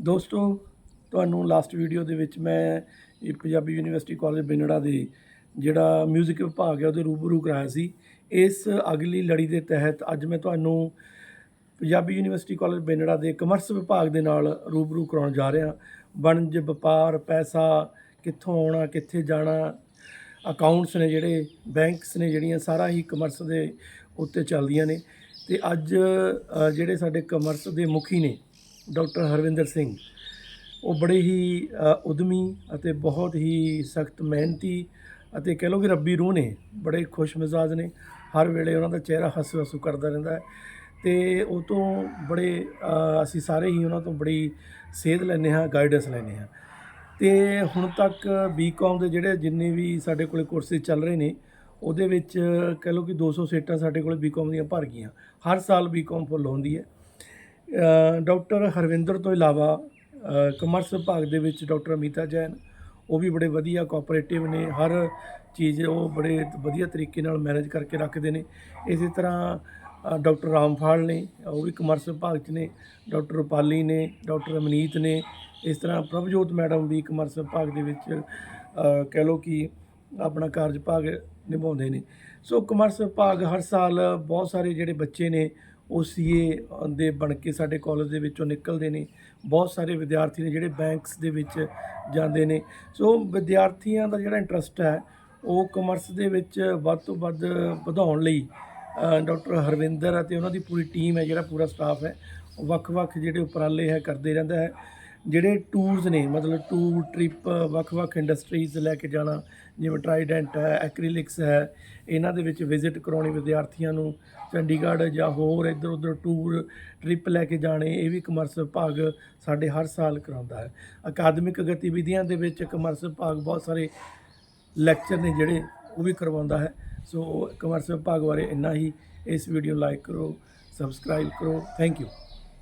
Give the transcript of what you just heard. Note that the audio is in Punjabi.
ਦੋਸਤੋ, ਤੁਹਾਨੂੰ ਲਾਸਟ ਵੀਡੀਓ ਦੇ ਵਿੱਚ ਮੈਂ ਇਹ ਪੰਜਾਬੀ ਯੂਨੀਵਰਸਿਟੀ ਕਾਲਜ ਬਿਨੜਾ ਦੇ ਜਿਹੜਾ 뮤직 ਵਿਭਾਗ ਹੈ, ਉਹਦੇ ਰੂਬਰੂ ਕਰਾਇਆ ਸੀ। ਇਸ ਅਗਲੀ ਲੜੀ ਦੇ ਤਹਿਤ ਅੱਜ ਮੈਂ ਤੁਹਾਨੂੰ ਪੰਜਾਬੀ ਯੂਨੀਵਰਸਿਟੀ ਕਾਲਜ ਬਿਨੜਾ ਦੇ ਕਮਰਸ ਵਿਭਾਗ ਦੇ ਨਾਲ ਰੂਬਰੂ ਕਰਾਉਣ ਜਾ ਰਿਹਾ। ਵਣਜ, ਵਪਾਰ, ਪੈਸਾ, ਕਿੱਥੋਂ ਆਉਣਾ, ਕਿੱਥੇ ਜਾਣਾ ਅਕਾਊਂਟਸ ਨੇ ਜਿਹੜੇ ਬੈਂਕਸ ਨੇ ਜਿਹੜੀਆਂ ਸਾਰਾ ਹੀ ਕਮਰਸ ਦੇ ਉੱਤੇ ਚੱਲਦੀਆਂ ਨੇ। ਤੇ ਅੱਜ ਜਿਹੜੇ ਸਾਡੇ ਕਮਰਸ ਦੇ ਮੁਖੀ ਨੇ ਡਾਕਟਰ ਹਰਵਿੰਦਰ ਸਿੰਘ। ਉਹ ਬੜੇ ਹੀ ਅ, ਉਦਮੀ ਅਤੇ ਬਹੁਤ ਹੀ ਸਖਤ ਮਿਹਨਤੀ ਅਤੇ ਕਹਿ ਲਓ ਕਿ ਰੱਬੀ ਰੂਹ ਨੇ ਬੜੇ ਖੁਸ਼ ਮਿਜ਼ਾਜ ਨੇ। ਹਰ ਵੇਲੇ ਉਹਨਾਂ ਦਾ ਚਿਹਰਾ ਹੱਸੂ ਹੱਸੂ ਕਰਦਾ ਰਹਿੰਦਾ ਹੈ। ਤੇ ਉਹ ਤੋਂ ਬੜੇ ਅਸੀਂ ਸਾਰੇ ਹੀ ਉਹਨਾਂ ਤੋਂ ਬੜੀ ਸੇਧ ਲੈਂਦੇ ਹਾਂ ਗਾਈਡੈਂਸ ਲੈਂਦੇ ਹਾਂ। ਤੇ ਹੁਣ ਤੱਕ ਬੀਕਾਮ ਦੇ ਜਿਹੜੇ ਜਿੰਨੇ ਵੀ ਸਾਡੇ ਕੋਲੇ ਕੋਰਸਿਸ ਚੱਲ ਰਹੇ ਨੇ ਉਹਦੇ ਵਿੱਚ ਕਹਿ ਲਓ ਕਿ 200 ਸੀਟਾਂ ਸਾਡੇ ਕੋਲੇ ਬੀਕਾਮ ਦੀਆਂ ਭਰ ਗਈਆਂ। ਹਰ ਸਾਲ ਬੀਕਾਮ ਫੁੱਲ ਹੁੰਦੀ ਹੈ। ਡਾਕਟਰ ਹਰਵਿੰਦਰ ਤੋਂ ਇਲਾਵਾ ਕਮਰਸ ਵਿਭਾਗ ਦੇ ਵਿੱਚ ਡਾਕਟਰ ਅਮਿਤਾ ਜੈਨ ਉਹ ਵੀ ਬੜੇ ਵਧੀਆ ਕੋਆਪਰੇਟਿਵ ਨੇ। ਹਰ ਚੀਜ਼ ਉਹ ਬੜੇ ਵਧੀਆ ਤਰੀਕੇ ਨਾਲ ਮੈਨੇਜ ਕਰਕੇ ਰੱਖਦੇ ਨੇ। ਇਸੇ ਤਰ੍ਹਾਂ ਅ, ਡਾਕਟਰ ਰਾਮਫਾਲ ਨੇ ਉਹ ਵੀ ਕਮਰਸ ਵਿਭਾਗ 'ਚ ਨੇ। ਡਾਕਟਰ ਰੁਪਾਲੀ ਨੇ ਡਾਕਟਰ ਅਮਨੀਤ ਨੇ। ਇਸ ਤਰ੍ਹਾਂ ਪ੍ਰਭਜੋਤ ਮੈਡਮ ਵੀ ਕਮਰਸ ਵਿਭਾਗ ਦੇ ਵਿੱਚ ਕਹਿ ਲਓ ਕਿ ਆਪਣਾ ਕਾਰਜ ਭਾਗ ਨਿਭਾਉਂਦੇ ਨੇ। ਸੋ ਕਮਰਸ ਵਿਭਾਗ ਹਰ ਸਾਲ ਬਹੁਤ ਸਾਰੇ ਜਿਹੜੇ ਬੱਚੇ ਨੇ ਉਹ ਸੀਏ ਦੇ ਬਣ ਕੇ ਸਾਡੇ ਕਾਲਜ ਦੇ ਵਿੱਚੋਂ ਨਿਕਲਦੇ ਨੇ। ਬਹੁਤ ਸਾਰੇ ਵਿਦਿਆਰਥੀ ਨੇ ਜਿਹੜੇ ਬੈਂਕਸ ਦੇ ਵਿੱਚ ਜਾਂਦੇ ਨੇ। ਸੋ ਵਿਦਿਆਰਥੀਆਂ ਦਾ ਜਿਹੜਾ ਇੰਟਰਸਟ ਹੈ ਉਹ ਕਮਰਸ ਦੇ ਵਿੱਚ ਵੱਧ ਤੋਂ ਵੱਧ ਵਧਾਉਣ ਲਈ ਅ, ਡਾਕਟਰ ਹਰਵਿੰਦਰ ਅਤੇ ਉਹਨਾਂ ਦੀ ਪੂਰੀ ਟੀਮ ਹੈ ਜਿਹੜਾ ਪੂਰਾ ਸਟਾਫ ਹੈ ਵੱਖ-ਵੱਖ ਜਿਹੜੇ ਉਪਰਾਲੇ ਹੈ ਕਰਦੇ ਰਹਿੰਦਾ ਹੈ। ਜਿਹੜੇ ਟੂਰਸ ਨੇ, ਮਤਲਬ ਟੂਰ ਟ੍ਰਿਪ ਵੱਖ-ਵੱਖ ਇੰਡਸਟਰੀਜ਼ ਲੈ ਕੇ ਜਾਣਾ, ਜਿਵੇਂ ਟਰਾਈਡੈਂਟ ਹੈ ਐਕ੍ਰੀਲਿਕਸ ਹੈ, ਇਹਨਾਂ ਦੇ ਵਿੱਚ ਵਿਜ਼ਿਟ ਕਰਾਉਣੀ ਵਿਦਿਆਰਥੀਆਂ ਨੂੰ, ਚੰਡੀਗੜ੍ਹ ਜਾਂ ਹੋਰ ਇੱਧਰ ਉੱਧਰ ਟੂਰ ਟ੍ਰਿਪ ਲੈ ਕੇ ਜਾਣੇ, ਇਹ ਵੀ ਕਮਰਸ ਵਿਭਾਗ ਸਾਡੇ ਹਰ ਸਾਲ ਕਰਾਉਂਦਾ ਹੈ। ਅਕਾਦਮਿਕ ਗਤੀਵਿਧੀਆਂ ਦੇ ਵਿੱਚ ਕਮਰਸ ਵਿਭਾਗ ਬਹੁਤ ਸਾਰੇ ਲੈਕਚਰ ਨੇ ਜਿਹੜੇ ਉਹ ਵੀ ਕਰਵਾਉਂਦਾ ਹੈ। ਸੋ ਕਮਰਸ ਵਿਭਾਗ ਬਾਰੇ ਇੰਨਾ ਹੀ। ਇਸ ਵੀਡੀਓ ਲਾਈਕ ਕਰੋ ਸਬਸਕ੍ਰਾਈਬ ਕਰੋ। Thank you